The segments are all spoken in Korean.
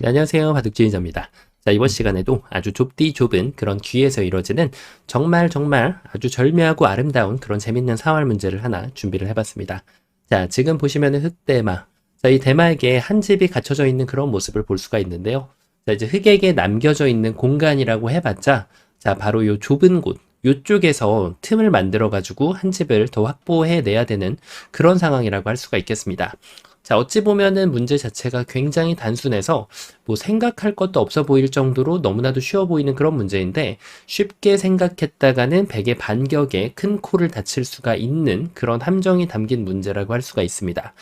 네, 안녕하세요. 바둑주의자입니다. 자, 이번 시간에도 아주 좁디 좁은 그런 귀에서 이루어지는 정말 정말 아주 절묘하고 아름다운 그런 재밌는 사활 문제를 하나 준비를 해봤습니다. 자, 지금 보시면은 흑대마. 자, 이 대마에게 한 집이 갖춰져 있는 그런 모습을 볼 수가 있는데요. 자, 이제 흑에게 남겨져 있는 공간이라고 해봤자, 자, 바로 요 좁은 곳, 요쪽에서 틈을 만들어가지고 한 집을 더 확보해내야 되는 그런 상황이라고 할 수가 있겠습니다. 자, 어찌 보면은 문제 자체가 굉장히 단순해서 뭐 생각할 것도 없어 보일 정도로 너무나도 쉬워 보이는 그런 문제인데 쉽게 생각했다가는 백의 반격에 큰 코를 다칠 수가 있는 그런 함정이 담긴 문제라고 할 수가 있습니다.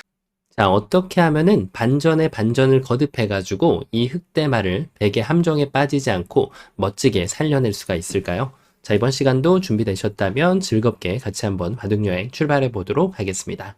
자, 어떻게 하면은 반전에 반전을 거듭해가지고 이 흑대마를 백의 함정에 빠지지 않고 멋지게 살려낼 수가 있을까요? 자, 이번 시간도 준비되셨다면 즐겁게 같이 한번 바둑여행 출발해 보도록 하겠습니다.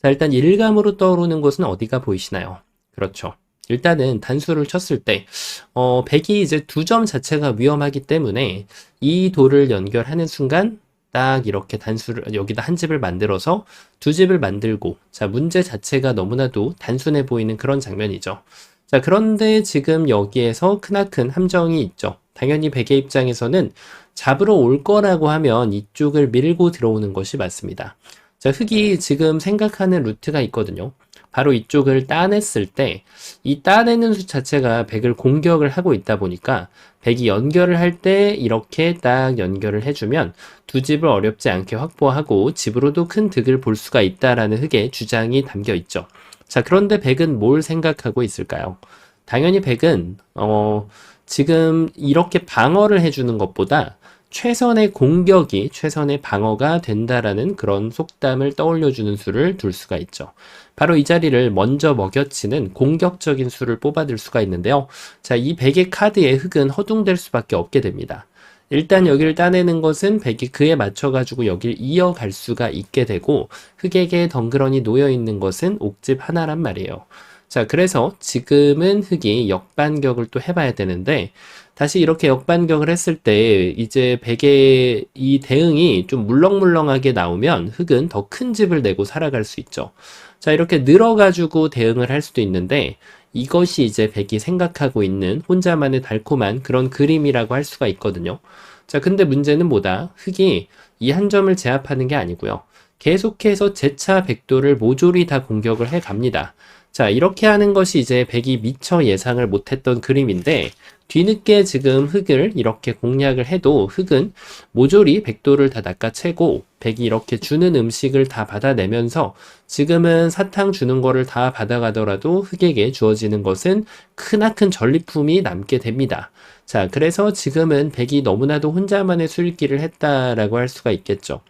자, 일단 일감으로 떠오르는 곳은 어디가 보이시나요? 그렇죠. 일단은 단수를 쳤을 때, 어, 백이 이제 두 점 자체가 위험하기 때문에 이 돌을 연결하는 순간 딱 이렇게 단수를, 여기다 한 집을 만들어서 두 집을 만들고, 자, 문제 자체가 너무나도 단순해 보이는 그런 장면이죠. 자, 그런데 지금 여기에서 크나큰 함정이 있죠. 당연히 백의 입장에서는 잡으러 올 거라고 하면 이쪽을 밀고 들어오는 것이 맞습니다. 자, 흑이 지금 생각하는 루트가 있거든요. 바로 이쪽을 따냈을 때, 이 따내는 수 자체가 백을 공격을 하고 있다 보니까, 백이 연결을 할 때 이렇게 딱 연결을 해주면 두 집을 어렵지 않게 확보하고 집으로도 큰 득을 볼 수가 있다라는 흑의 주장이 담겨 있죠. 자, 그런데 백은 뭘 생각하고 있을까요? 당연히 백은, 어, 지금 이렇게 방어를 해주는 것보다 최선의 공격이 최선의 방어가 된다라는 그런 속담을 떠올려주는 수를 둘 수가 있죠. 바로 이 자리를 먼저 먹여치는 공격적인 수를 뽑아들 수가 있는데요. 자, 이 100의 카드의 흙은 허둥댈 수밖에 없게 됩니다. 일단 여기를 따내는 것은 백이 그에 맞춰가지고 여길 이어갈 수가 있게 되고 흑에게 덩그러니 놓여 있는 것은 옥집 하나란 말이에요. 자, 그래서 지금은 흑이 역반격을 또 해봐야 되는데 다시 이렇게 역반격을 했을 때 이제 백의 이 대응이 좀 물렁물렁하게 나오면 흑은 더 큰 집을 내고 살아갈 수 있죠. 자, 이렇게 늘어가지고 대응을 할 수도 있는데 이것이 이제 백이 생각하고 있는 혼자만의 달콤한 그런 그림이라고 할 수가 있거든요. 자, 근데 문제는 뭐다? 흑이 이 한 점을 제압하는 게 아니고요. 계속해서 재차 백도를 모조리 다 공격을 해 갑니다. 자, 이렇게 하는 것이 이제 백이 미처 예상을 못했던 그림인데, 뒤늦게 지금 흙을 이렇게 공략을 해도 흙은 모조리 백도를 다 낚아채고 백이 이렇게 주는 음식을 다 받아내면서 지금은 사탕 주는 거를 다 받아가더라도 흙에게 주어지는 것은 크나큰 전리품이 남게 됩니다. 자, 그래서 지금은 백이 너무나도 혼자만의 수익기를 했다라고 할 수가 있겠죠.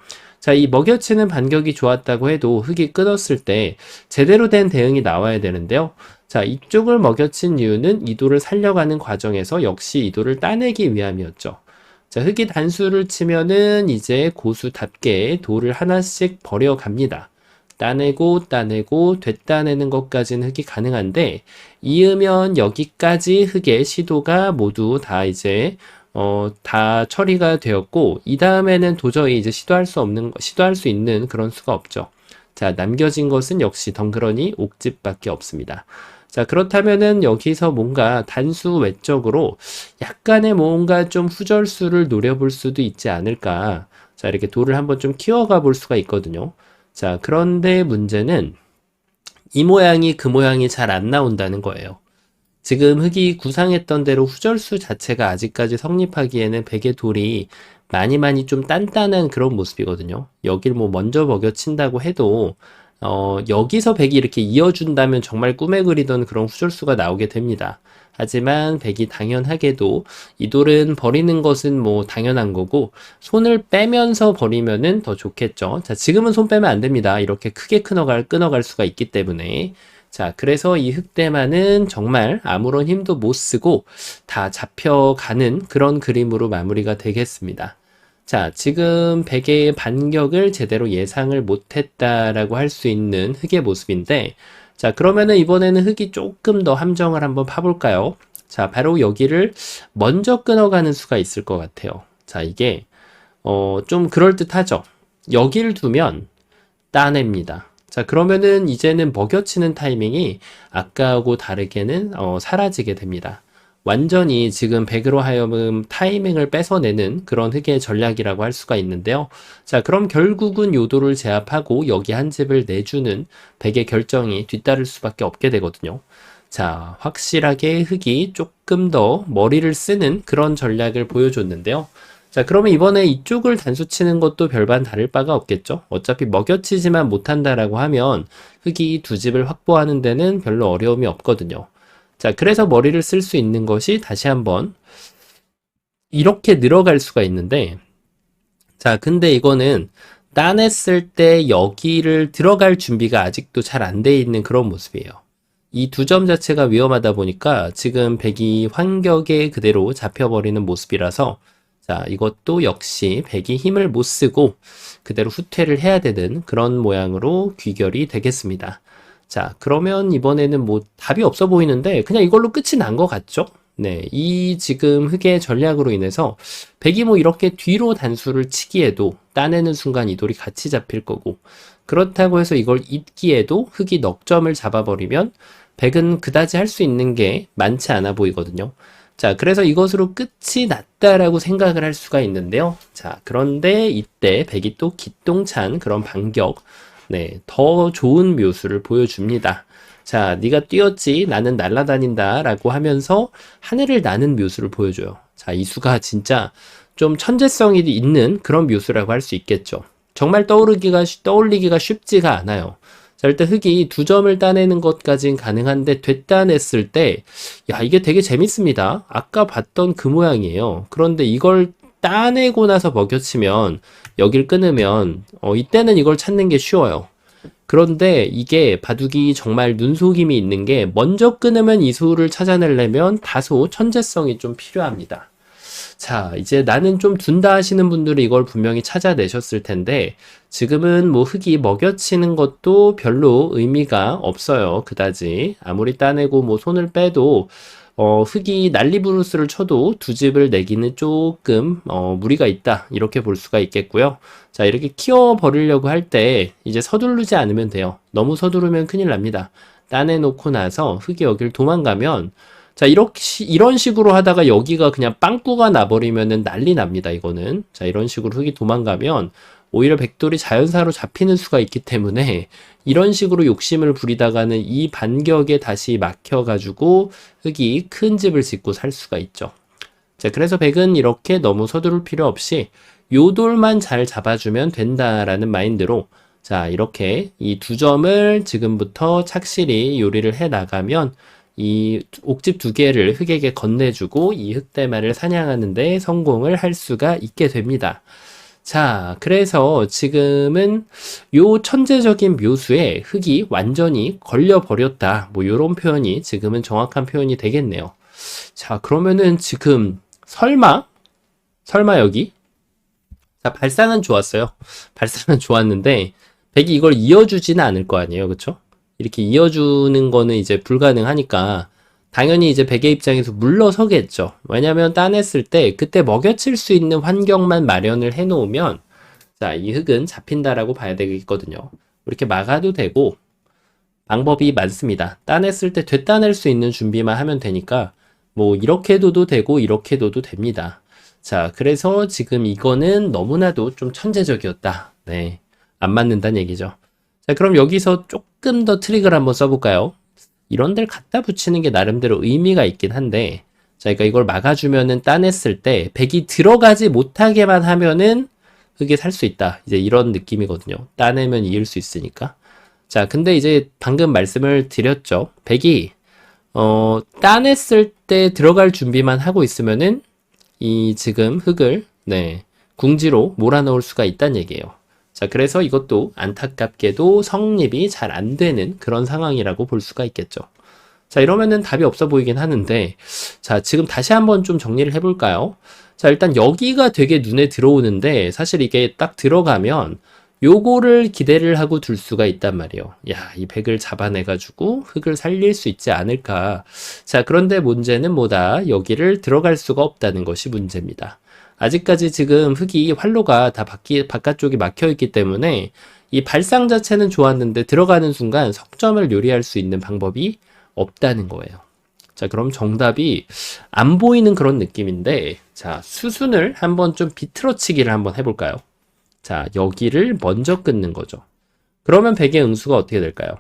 자, 이 먹여치는 반격이 좋았다고 해도 흙이 끊었을 때 제대로 된 대응이 나와야 되는데요. 자, 이쪽을 먹여친 이유는 이도를 살려가는 과정에서 역시 이도를 따내기 위함이었죠. 자, 흙이 단수를 치면은 이제 고수답게 돌을 하나씩 버려갑니다. 따내고 따내고 되따내는 것까지는 흙이 가능한데 이으면 여기까지 흙의 시도가 모두 다 이제 어, 다 처리가 되었고 이 다음에는 도저히 이제 시도할 수 없는 시도할 수 있는 그런 수가 없죠. 자, 남겨진 것은 역시 덩그러니 옥집밖에 없습니다. 자, 그렇다면은 여기서 뭔가 단수 외적으로 약간의 뭔가 좀 후절수를 노려볼 수도 있지 않을까. 자, 이렇게 돌을 한번 좀 키워가 볼 수가 있거든요. 자, 그런데 문제는 이 모양이 그 모양이 잘 안 나온다는 거예요. 지금 흙이 구상했던 대로 후절수 자체가 아직까지 성립하기에는 백의 돌이 많이 많이 좀 단단한 그런 모습이거든요. 여길 뭐 먼저 먹여친다고 해도 어, 여기서 백이 이렇게 이어준다면 정말 꿈에 그리던 그런 후절수가 나오게 됩니다. 하지만 백이 당연하게도 이 돌은 버리는 것은 뭐 당연한 거고 손을 빼면서 버리면은 더 좋겠죠. 자, 지금은 손 빼면 안 됩니다. 이렇게 크게 끊어갈, 끊어갈 수가 있기 때문에. 자, 그래서 이 흑대만은 정말 아무런 힘도 못 쓰고 다 잡혀가는 그런 그림으로 마무리가 되겠습니다. 자, 지금 베개의 반격을 제대로 예상을 못했다라고 할 수 있는 흑의 모습인데, 자, 그러면은 이번에는 흑이 조금 더 함정을 한번 파볼까요? 자, 바로 여기를 먼저 끊어가는 수가 있을 것 같아요. 자, 이게, 어, 좀 그럴듯하죠? 여기를 두면 따냅니다. 자, 그러면은 이제는 먹여치는 타이밍이 아까하고 다르게는 어, 사라지게 됩니다. 완전히 지금 백으로 하여금 타이밍을 뺏어내는 그런 흑의 전략이라고 할 수가 있는데요. 자, 그럼 결국은 요도를 제압하고 여기 한 집을 내주는 백의 결정이 뒤따를 수밖에 없게 되거든요. 자, 확실하게 흑이 조금 더 머리를 쓰는 그런 전략을 보여줬는데요. 자, 그러면 이번에 이쪽을 단수 치는 것도 별반 다를 바가 없겠죠? 어차피 먹여치지만 못한다라고 하면 흑이 두 집을 확보하는 데는 별로 어려움이 없거든요. 자, 그래서 머리를 쓸 수 있는 것이 다시 한번 이렇게 늘어갈 수가 있는데, 자, 근데 이거는 따냈을 때 여기를 들어갈 준비가 아직도 잘 안 돼 있는 그런 모습이에요. 이 두 점 자체가 위험하다 보니까 지금 백이 환격에 그대로 잡혀버리는 모습이라서 자, 이것도 역시 백이 힘을 못 쓰고 그대로 후퇴를 해야 되는 그런 모양으로 귀결이 되겠습니다. 자, 그러면 이번에는 뭐 답이 없어 보이는데 그냥 이걸로 끝이 난 것 같죠? 네, 이 지금 흑의 전략으로 인해서 백이 뭐 이렇게 뒤로 단수를 치기에도 따내는 순간 이 돌이 같이 잡힐 거고 그렇다고 해서 이걸 잇기에도 흑이 넉 점을 잡아버리면 백은 그다지 할 수 있는 게 많지 않아 보이거든요. 자, 그래서 이것으로 끝이 났다라고 생각을 할 수가 있는데요. 자, 그런데 이때 백이 또 기똥찬 그런 반격, 네, 더 좋은 묘수를 보여줍니다. 자, 네가 뛰었지, 나는 날아다닌다라고 하면서 하늘을 나는 묘수를 보여줘요. 자, 이 수가 진짜 좀 천재성이 있는 그런 묘수라고 할 수 있겠죠. 정말 떠오르기가 떠올리기가 쉽지가 않아요. 자, 일단 흙이 두 점을 따내는 것까진 가능한데 되따냈을 때, 야, 이게 되게 재밌습니다. 아까 봤던 그 모양이에요. 그런데 이걸 따내고 나서 먹여치면 여길 끊으면 어, 이때는 이걸 찾는 게 쉬워요. 그런데 이게 바둑이 정말 눈속임이 있는 게 먼저 끊으면 이수를 찾아내려면 다소 천재성이 좀 필요합니다. 자, 이제 나는 좀 둔다 하시는 분들이 이걸 분명히 찾아내셨을 텐데 지금은 뭐 흙이 먹여치는 것도 별로 의미가 없어요. 그다지. 아무리 따내고 뭐 손을 빼도 어, 흙이 난리부르스를 쳐도 두 집을 내기는 조금 어, 무리가 있다 이렇게 볼 수가 있겠고요. 자 이렇게 키워 버리려고 할 때 이제 서두르지 않으면 돼요. 너무 서두르면 큰일 납니다. 따내놓고 나서 흙이 여기를 도망가면 자 이렇게 이런 식으로 하다가 여기가 그냥 빵꾸가 나버리면은 난리 납니다. 이거는 자 이런 식으로 흙이 도망가면 오히려 백돌이 자연사로 잡히는 수가 있기 때문에 이런 식으로 욕심을 부리다가는 이 반격에 다시 막혀가지고 흙이 큰 집을 짓고 살 수가 있죠. 자, 그래서 백은 이렇게 너무 서두를 필요 없이 요 돌만 잘 잡아주면 된다라는 마인드로 자, 이렇게 이 두 점을 지금부터 착실히 요리를 해 나가면 이 옥집 두 개를 흙에게 건네주고 이 흑대마를 사냥하는데 성공을 할 수가 있게 됩니다. 자, 그래서 지금은 요 천재적인 묘수에 흙이 완전히 걸려버렸다. 뭐 요런 표현이 지금은 정확한 표현이 되겠네요. 자, 그러면은 지금 설마? 설마 여기? 자, 발상은 좋았어요. 발상은 좋았는데 백이 이걸 이어주지는 않을 거 아니에요. 그쵸? 이렇게 이어주는 거는 이제 불가능하니까 당연히 이제 베개 입장에서 물러서겠죠. 왜냐면 따냈을 때 그때 먹여칠 수 있는 환경만 마련을 해놓으면 자, 이 흙은 잡힌다라고 봐야 되겠거든요. 이렇게 막아도 되고 방법이 많습니다. 따냈을 때 되따낼 수 있는 준비만 하면 되니까 뭐 이렇게 둬도 되고 이렇게 둬도 됩니다. 자, 그래서 지금 이거는 너무나도 좀 천재적이었다. 네. 안 맞는다는 얘기죠. 자, 그럼 여기서 조금 더 트릭을 한번 써볼까요? 이런 데를 갖다 붙이는 게 나름대로 의미가 있긴 한데 자, 그러니까 이걸 막아주면은 따냈을 때 백이 들어가지 못하게만 하면은 흙에 살수 있다. 이제 이런 느낌이거든요. 따내면 이길 수 있으니까. 자, 근데 이제 방금 말씀을 드렸죠. 백이 어, 따냈을 때 들어갈 준비만 하고 있으면은 이 지금 흙을 네, 궁지로 몰아넣을 수가 있다는 얘기예요. 자, 그래서 이것도 안타깝게도 성립이 잘 안 되는 그런 상황이라고 볼 수가 있겠죠. 자, 이러면은 답이 없어 보이긴 하는데, 자, 지금 다시 한번 좀 정리를 해볼까요? 자, 일단 여기가 되게 눈에 들어오는데, 사실 이게 딱 들어가면, 요거를 기대를 하고 둘 수가 있단 말이에요. 야, 이 백을 잡아내가지고 흙을 살릴 수 있지 않을까. 자, 그런데 문제는 뭐다? 여기를 들어갈 수가 없다는 것이 문제입니다. 아직까지 지금 흙이 활로가 다 바퀴, 바깥쪽이 막혀 있기 때문에 이 발상 자체는 좋았는데 들어가는 순간 석점을 요리할 수 있는 방법이 없다는 거예요. 자, 그럼 정답이 안 보이는 그런 느낌인데, 자, 수순을 한번 좀 비틀어치기를 한번 해볼까요? 자, 여기를 먼저 끊는 거죠. 그러면 100의 응수가 어떻게 될까요?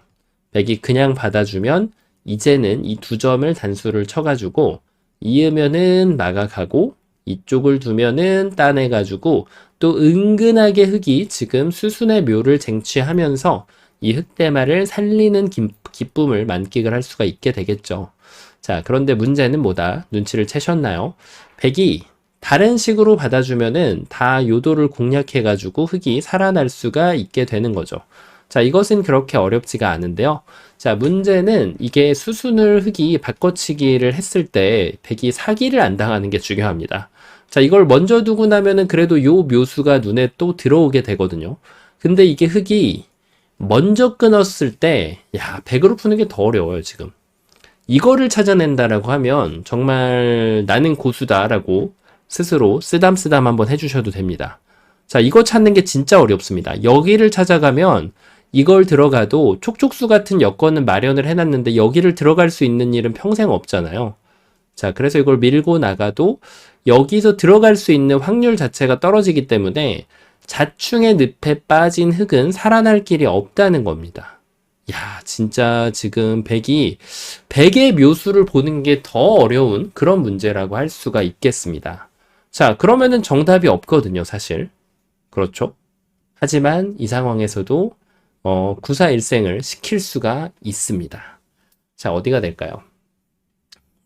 100이 그냥 받아주면 이제는 이 두 점을 단수를 쳐가지고 이으면은 마각하고 이쪽을 두면은 따내가지고 또 은근하게 흙이 지금 수순의 묘를 쟁취하면서 이 흙대마를 살리는 기, 기쁨을 만끽을 할 수가 있게 되겠죠. 자, 그런데 문제는 뭐다? 눈치를 채셨나요? 백이 다른 식으로 받아주면은 다 요도를 공략해가지고 흙이 살아날 수가 있게 되는 거죠. 자, 이것은 그렇게 어렵지가 않은데요. 자, 문제는 이게 수순을 흙이 바꿔치기를 했을 때 백이 사기를 안 당하는 게 중요합니다. 자, 이걸 먼저 두고 나면은 그래도 요 묘수가 눈에 또 들어오게 되거든요. 근데 이게 흙이 먼저 끊었을 때, 야, 100으로 푸는 게 더 어려워요, 지금. 이거를 찾아낸다라고 하면 정말 나는 고수다라고 스스로 쓰담쓰담 한번 해주셔도 됩니다. 자, 이거 찾는 게 진짜 어렵습니다. 여기를 찾아가면 이걸 들어가도 촉촉수 같은 여건은 마련을 해놨는데 여기를 들어갈 수 있는 일은 평생 없잖아요. 자, 그래서 이걸 밀고 나가도 여기서 들어갈 수 있는 확률 자체가 떨어지기 때문에 자충의 늪에 빠진 흙은 살아날 길이 없다는 겁니다. 야, 진짜 지금 백이 백의 묘수를 보는 게 더 어려운 그런 문제라고 할 수가 있겠습니다. 자, 그러면은 정답이 없거든요, 사실. 그렇죠? 하지만 이 상황에서도 어, 구사일생을 시킬 수가 있습니다. 자, 어디가 될까요?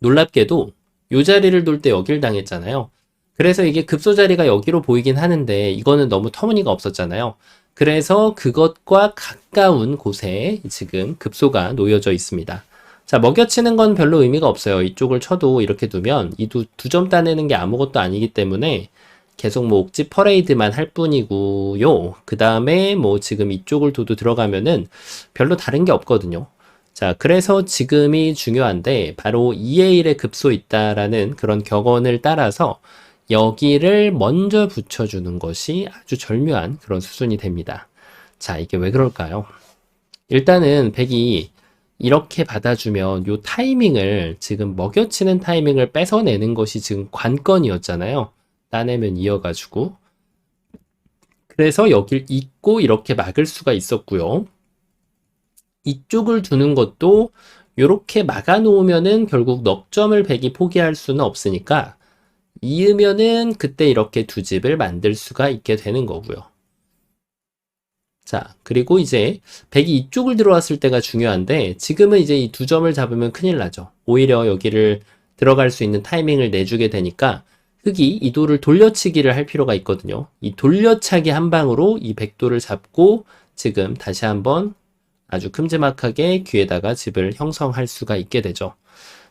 놀랍게도 요 자리를 돌 때 여길 당했잖아요. 그래서 이게 급소 자리가 여기로 보이긴 하는데 이거는 너무 터무니가 없었잖아요. 그래서 그것과 가까운 곳에 지금 급소가 놓여져 있습니다. 자, 먹여치는 건 별로 의미가 없어요. 이쪽을 쳐도 이렇게 두면 이두점 따내는 게 아무것도 아니기 때문에 계속 뭐 옥지 퍼레이드만 할 뿐이고요. 그 다음에 뭐 지금 이쪽을 둬도 들어가면은 별로 다른 게 없거든요. 자, 그래서 지금이 중요한데 바로 2의 1에 급소 있다라는 그런 격언을 따라서 여기를 먼저 붙여주는 것이 아주 절묘한 그런 수순이 됩니다. 자, 이게 왜 그럴까요? 일단은 백이 이렇게 받아주면 요 타이밍을 지금 먹여치는 타이밍을 뺏어내는 것이 지금 관건이었잖아요. 따내면 이어가지고. 그래서 여길 잇고 이렇게 막을 수가 있었고요. 이쪽을 두는 것도 이렇게 막아 놓으면은 결국 넉점을 백이 포기할 수는 없으니까 이으면은 그때 이렇게 두 집을 만들 수가 있게 되는 거고요. 자, 그리고 이제 백이 이쪽을 들어왔을 때가 중요한데 지금은 이제 이 두 점을 잡으면 큰일 나죠. 오히려 여기를 들어갈 수 있는 타이밍을 내주게 되니까 흙이 이 돌을 돌려치기를 할 필요가 있거든요. 이 돌려차기 한 방으로 이 백도를 잡고 지금 다시 한번 아주 큼지막하게 귀에다가 집을 형성할 수가 있게 되죠.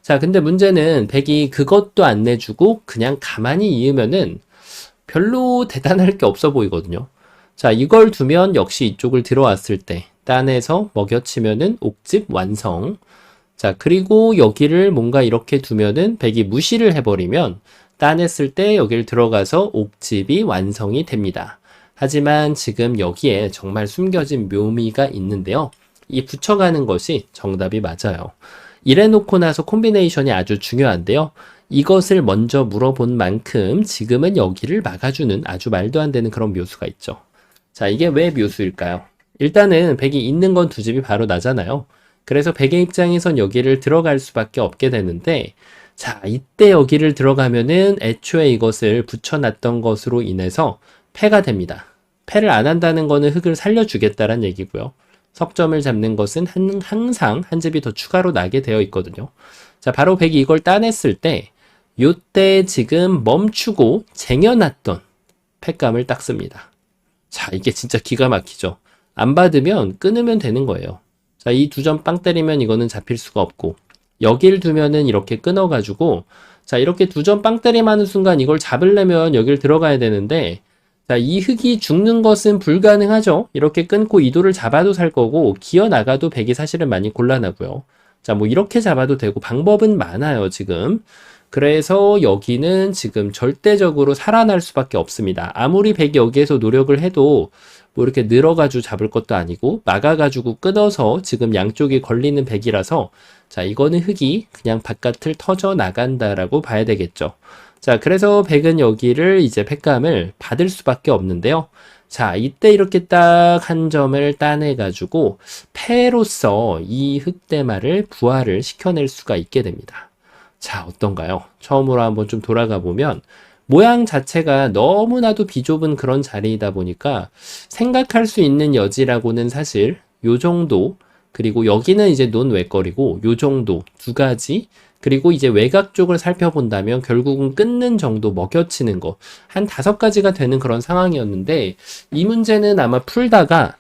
자, 근데 문제는 백이 그것도 안 내주고 그냥 가만히 이으면은 별로 대단할 게 없어 보이거든요. 자, 이걸 두면 역시 이쪽을 들어왔을 때 딴에서 먹여치면은 옥집 완성. 자, 그리고 여기를 뭔가 이렇게 두면은 백이 무시를 해버리면 따냈을 때 여기를 들어가서 옥집이 완성이 됩니다. 하지만 지금 여기에 정말 숨겨진 묘미가 있는데요. 이 붙여가는 것이 정답이 맞아요. 이래놓고 나서 콤비네이션이 아주 중요한데요. 이것을 먼저 물어본 만큼 지금은 여기를 막아주는 아주 말도 안 되는 그런 묘수가 있죠. 자, 이게 왜 묘수일까요? 일단은 백이 있는 건 두 집이 바로 나잖아요. 그래서 백의 입장에선 여기를 들어갈 수밖에 없게 되는데, 자, 이때 여기를 들어가면은 애초에 이것을 붙여놨던 것으로 인해서 패가 됩니다. 패를 안 한다는 거는 흙을 살려주겠다는 얘기고요. 석점을 잡는 것은 한, 항상 한 집이 더 추가로 나게 되어 있거든요. 자, 바로 백이 이걸 따냈을 때, 요때 지금 멈추고 쟁여놨던 패감을 딱 씁니다. 자, 이게 진짜 기가 막히죠. 안 받으면 끊으면 되는 거예요. 자, 이 두 점 빵 때리면 이거는 잡힐 수가 없고, 여기를 두면은 이렇게 끊어가지고, 자, 이렇게 두 점 빵 때림 하는 순간 이걸 잡으려면 여기를 들어가야 되는데, 자, 이 흙이 죽는 것은 불가능하죠. 이렇게 끊고 이도를 잡아도 살 거고, 기어 나가도 백이 사실은 많이 곤란하고요. 자, 뭐 이렇게 잡아도 되고, 방법은 많아요, 지금. 그래서 여기는 지금 절대적으로 살아날 수밖에 없습니다. 아무리 백이 여기에서 노력을 해도 뭐 이렇게 늘어가지고 잡을 것도 아니고 막아가지고 끊어서 지금 양쪽이 걸리는 백이라서 자, 이거는 흙이 그냥 바깥을 터져 나간다라고 봐야 되겠죠. 자, 그래서 백은 여기를 이제 팩감을 받을 수밖에 없는데요. 자, 이때 이렇게 딱 한 점을 따내가지고 패로서 이 흑대마를 부활을 시켜낼 수가 있게 됩니다. 자, 어떤가요? 처음으로 한번 좀 돌아가 보면 모양 자체가 너무나도 비좁은 그런 자리이다 보니까 생각할 수 있는 여지라고는 사실 요 정도 그리고 여기는 이제 논 외거리고 요 정도 두 가지 그리고 이제 외곽 쪽을 살펴본다면 결국은 끊는 정도 먹여치는 거 한 다섯 가지가 되는 그런 상황이었는데 이 문제는 아마 풀다가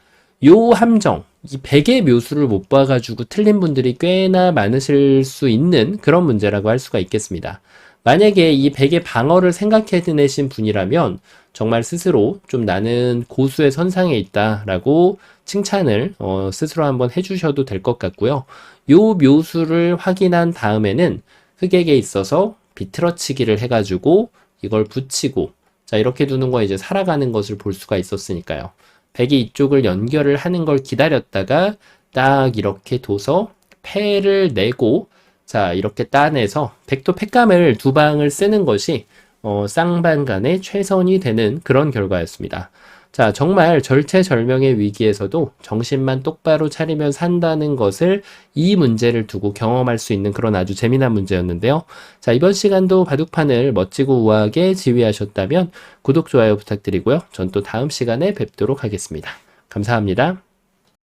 요 함정 이 백의 묘수를 못 봐가지고 틀린 분들이 꽤나 많으실 수 있는 그런 문제라고 할 수가 있겠습니다. 만약에 이 백의 방어를 생각해내신 분이라면 정말 스스로 좀 나는 고수의 선상에 있다라고 칭찬을 어, 스스로 한번 해주셔도 될 것 같고요. 요 묘수를 확인한 다음에는 흑액에 있어서 비틀어치기를 해가지고 이걸 붙이고 자 이렇게 두는 거 이제 살아가는 것을 볼 수가 있었으니까요. 백이 이쪽을 연결을 하는 걸 기다렸다가 딱 이렇게 둬서 패를 내고 자 이렇게 따내서 백도 팩감을 두 방을 쓰는 것이 어, 쌍방 간의 최선이 되는 그런 결과였습니다. 자, 정말 절체절명의 위기에서도 정신만 똑바로 차리면 산다는 것을 이 문제를 두고 경험할 수 있는 그런 아주 재미난 문제였는데요. 자, 이번 시간도 바둑판을 멋지고 우아하게 지휘하셨다면 구독, 좋아요 부탁드리고요. 전 또 다음 시간에 뵙도록 하겠습니다. 감사합니다.